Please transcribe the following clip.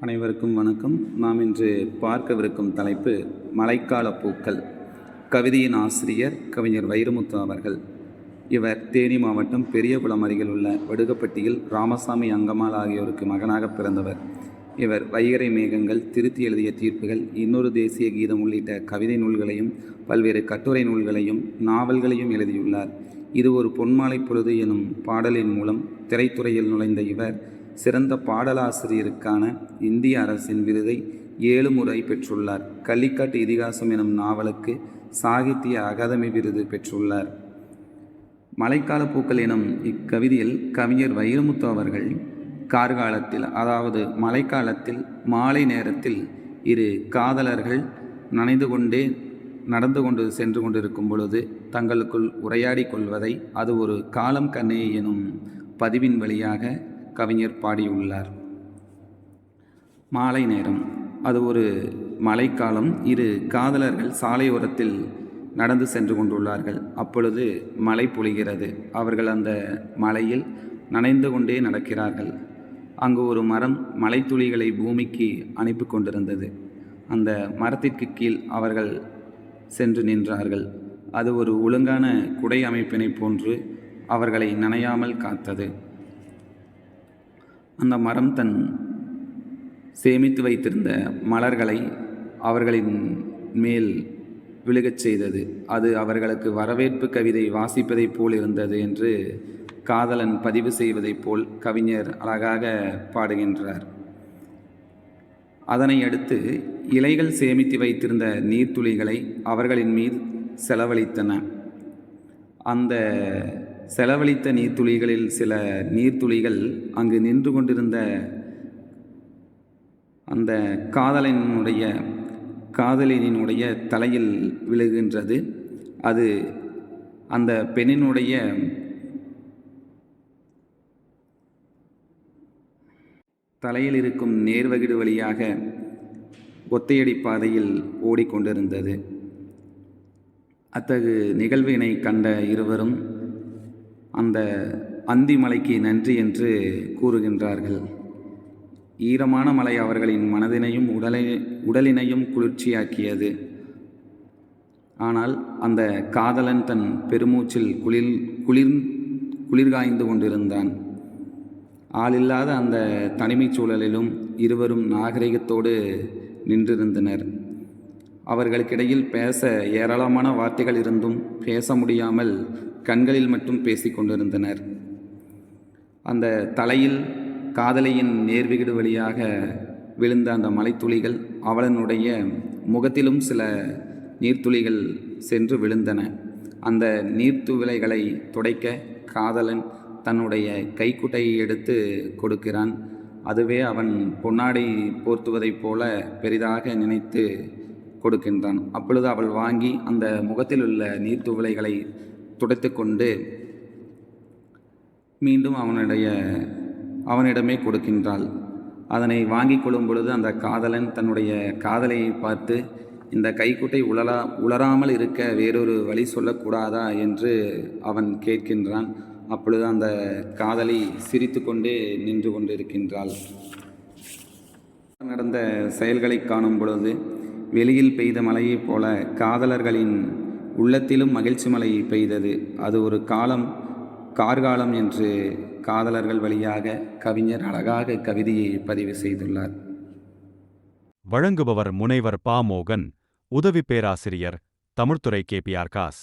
அனைவருக்கும் வணக்கம். நாம் இன்று பார்க்கவிருக்கும் தலைப்பு மழைக்கால பூக்கள். கவிதையின் ஆசிரியர் கவிஞர் வைரமுத்து அவர்கள். இவர் தேனி மாவட்டம் பெரியகுளம் அருகில் உள்ள வடுகப்பட்டியில் ராமசாமி அங்கம்மாள் ஆகியோருக்கு மகனாக பிறந்தவர். இவர் வைகறை மேகங்கள் திருத்தி எழுதிய தீர்ப்புகள் இன்னொரு தேசிய கீதம் உள்ளிட்ட கவிதை நூல்களையும் பல்வேறு கட்டுரை நூல்களையும் நாவல்களையும் எழுதியுள்ளார். இது ஒரு பொன்மாலை பொழுது எனும் பாடலின் மூலம் திரைத்துறையில் நுழைந்த இவர் சிறந்த பாடலாசிரியருக்கான இந்திய அரசின் விருதை ஏழு முறை பெற்றுள்ளார். கள்ளிக்காட்டு இதிகாசம் எனும் நாவலுக்கு சாகித்ய அகாதமி விருது பெற்றுள்ளார். மழைக்கால பூக்கள் எனும் இக்கவிதையில் கவிஞர் வைரமுத்து அவர்கள் கார்காலத்தில் அதாவது மழைக்காலத்தில் மாலை நேரத்தில் இரு காதலர்கள் நனைந்து கொண்டே நடந்து கொண்டு சென்று கொண்டிருக்கும் பொழுது தங்களுக்குள் உரையாடி கொள்வதை அது ஒரு காலம் கண்ணே எனும் பதிவின் வழியாக கவிஞர் பாடியுள்ளார். மாலை நேரம். அது ஒரு மழைக்காலம். இரு காதலர்கள் சாலையோரத்தில் நடந்து சென்று கொண்டுள்ளார்கள். அப்பொழுது மழை பொழிகிறது. அவர்கள் அந்த மலையில் நனைந்து கொண்டே நடக்கிறார்கள். அங்கு ஒரு மரம் மலைத்துளிகளை பூமிக்கு அனுப்பி கொண்டிருந்தது. அந்த மரத்திற்கு கீழ் அவர்கள் சென்று நின்றார்கள். அது ஒரு ஒழுங்கான குடை அமைப்பினை போன்று அவர்களை நனையாமல் காத்தது. அந்த மரம் தன் சேமித்து வைத்திருந்த மலர்களை அவர்களின் மேல் விழுகச் செய்தது. அது அவர்களுக்கு வரவேற்பு கவிதை வாசிப்பதைப் போல் இருந்தது என்று காதலன் பதிவு செய்வதைப் போல் கவிஞர் அழகாக பாடுகின்றார். அதனை அடுத்து இலைகள் சேமித்து வைத்திருந்த நீர்த்துளிகளை அவர்களின் மீது செலவழித்தன. அந்த செலவழித்த நீர்த்துளிகளில் சில நீர்த்துளிகள் அங்கு நின்று கொண்டிருந்த அந்த காதலனுடைய காதலினுடைய தலையில் விழுகின்றது. அது அந்த பெண்ணினுடைய தலையில் இருக்கும் நேர்வகிடு வழியாக ஒத்தையடி பாதையில் ஓடிக்கொண்டிருந்தது. அத்தகு நிகழ்வினை கண்ட இருவரும் அந்த அந்தி மலைக்கு நன்றி என்று கூறுகின்றார்கள். ஈரமான மலை அவர்களின் மனதினையும் உடலை உடலினையும் குளிர்ச்சியாக்கியது. ஆனால் அந்த காதலன் தன் பெருமூச்சில் குளிர் குளிர் குளிர்காய்ந்து கொண்டிருந்தான். ஆளில்லாத அந்த தனிமைச் சூழலிலும் இருவரும் நாகரிகத்தோடு நின்றிருந்தனர். அவர்களுக்கிடையில் பேச ஏராளமான வார்த்தைகள் இருந்தும் பேச முடியாமல் கண்களில் மட்டும் பேசிக்கொண்டிருந்தனர் அந்த தலையில் காதலியின் நேர்விகிடு வழியாக விழுந்த அந்த மலைத்துளிகள் அவளனுடைய முகத்திலும் சில நீர்த்துளிகள் சென்று விழுந்தன. அந்த நீர்த்துவிளைகளை துடைக்க காதலன் தன்னுடைய கைக்குட்டையை எடுத்து கொடுக்கிறான். அதுவே அவன் பொன்னாடை போர்த்துவதைப் போல பெரிதாக நினைத்து கொடுக்கின்றான். அப்பொழுது அவள் வாங்கி அந்த முகத்தில் உள்ள நீர்த்துவளைகளை துடைத்து கொண்டு மீண்டும் அவனுடைய அவனிடமே கொடுக்கின்றாள். அதனை வாங்கி கொள்ளும் பொழுது அந்த காதலன் தன்னுடைய காதலையை பார்த்து இந்த கைக்குட்டை உலரா உளராமல் இருக்க வேறொரு வழி சொல்லக்கூடாதா என்று அவன் கேட்கின்றான். அப்பொழுது அந்த காதலி சிரித்து கொண்டே நின்று கொண்டிருக்கின்றாள். நடந்த செயல்களை காணும் பொழுது வெளியில் பெய்த மழையைப் போல காதலர்களின் உள்ளத்திலும் மகிழ்ச்சி மழை பெய்தது. அது ஒரு காலம் கார்காலம் என்று காதலர்கள் வழியாக கவிஞர் அழகாக கவிதையை பதிவு செய்துள்ளார். வழங்குபவர் முனைவர் பா மோகன் உதவி பேராசிரியர் தமிழ்துறை கேபிஆர் காஸ்.